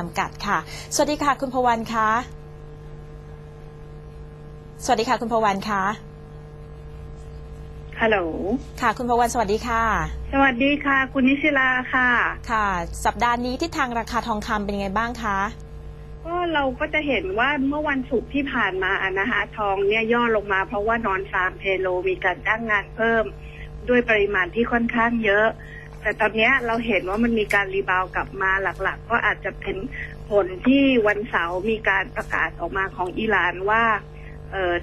จำกัดค่ะ สวัสดีค่ะ คุณพวันคะสวัสดีค่ะ คุณพวันคะฮัลโหล ค่ะ คุณพวันสวัสดีค่ะ สวัสดีค่ะ คุณนิชิลาค่ะ ค่ะ สัปดาห์นี้ทิศทางราคาทองคำเป็นยังไงบ้างคะ ก็เราก็จะเห็นว่าเมื่อวันศุกร์ที่ผ่านมาอะนะคะทองเนี่ยย่อลงมาเพราะว่านอนฟาร์มเทโลมีการจ้างงานเพิ่ม ด้วยปริมาณที่ค่อนข้างเยอะ แต่ตอนเนี้ยเราเห็นว่ามันมีการรีบาวด์กลับมาหลัก ๆ ก็อาจจะเป็นผลที่วันเสาร์มีการประกาศออกมาของอิหร่านว่าเออ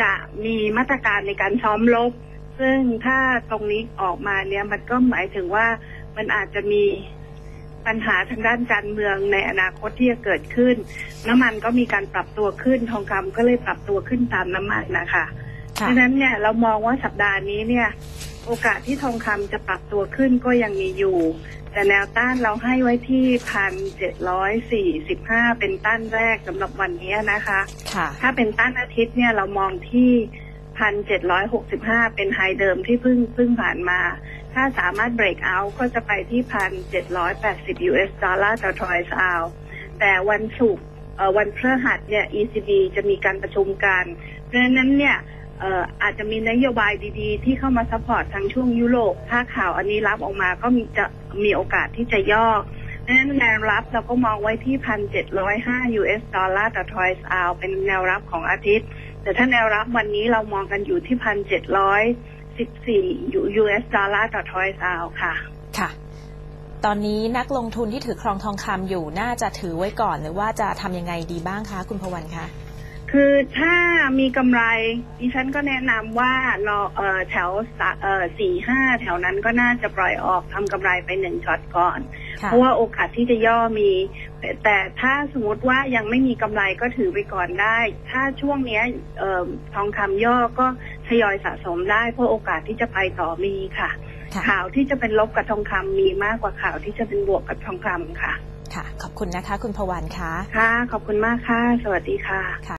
จะมีมาตรการในการซ้อมรบซึ่งถ้าตรงนี้ออกมาเนี่ยมันก็หมายถึงว่ามันอาจจะมีปัญหาทางด้านการเมืองในอนาคตที่จะเกิดขึ้น น้ำมันก็มีการปรับตัวขึ้นทองคำก็เลยปรับตัวขึ้นตามน้ำมันนะคะค่ะดังนั้นเนี่ยเรามองว่าสัปดาห์นี้เนี่ย โอกาสที่ทองคำจะปรับตัวขึ้นก็ยังมีอยู่ แต่แนวต้านเราให้ไว้ที่พันเจ็ดร้อยสี่สิบห้าเป็นต้านแรกสำหรับวันนี้นะคะค่ะถ้าเป็นต้านอาทิตย์เนี่ยเรามองที่พันเจ็ดร้อยหกสิบห้าเป็นไฮเดิมที่เพิ่งเพิ่งผ่านมา ถ้าสามารถ break out ก็จะไปที่พันเจ็ดร้อยแปดสิบ US ดอลลาร์ต่อทรอยส์เอาแต่วันศุกร์เอ่อวันพฤหัสเนี่ย ECB จะมีการประชุมกัน เพราะฉะนั้นเนี่ยเอาจจะมีนโยบายดีๆ ที่เข้ามาซัพพอร์ตทางช่วงยุโรปถ้าข่าวอันนี้รับออกมาก็มีจะมีโอกาสที่จะย่อเพราะฉะนั้นแนวรับเราก็มองไว้ที่พันเจ็ดร้อยห้า US ดอลลาร์ต่อทรอยส์อาเป็นแนวรับของอาทิตย์ แต่ถ้าแนวรับวันนี้เรามองกันอยู่ที่พันเจ็ดร้อยสิบสี่ US ดอลลาร์ต่อทรอยส์อาค่ะ ค่ะ ตอนนี้นักลงทุนที่ถือครองทองคำอยู่น่าจะถือไว้ก่อนหรือว่าจะทำยังไงดีบ้างคะ คุณพวันคะ คือถ้ามีกำไรดิฉันก็แนะนำว่ารอเอ่อแถวสะเอ่อสี่ห้าแถวนั้นก็น่าจะปล่อยออกทำกำไรไปหนึ่งช็อตก่อนค่ะเพราะว่าโอกาสที่จะย่อมีแต่แต่ถ้าสมมติว่ายังไม่มีกำไรก็ถือไปก่อนได้ ถ้าช่วงเนี้ยเอ่อทองคำย่อก็ทยอยสะสมได้ เพราะโอกาสที่จะไปต่อมีค่ะค่ะ ข่าวที่จะเป็นลบกับทองคำมีมากกว่าข่าวที่จะเป็นบวกกับทองคำค่ะ ค่ะ ขอบคุณนะคะ คุณพวันคะค่ะ ขอบคุณมากค่ะ สวัสดีค่ะค่ะ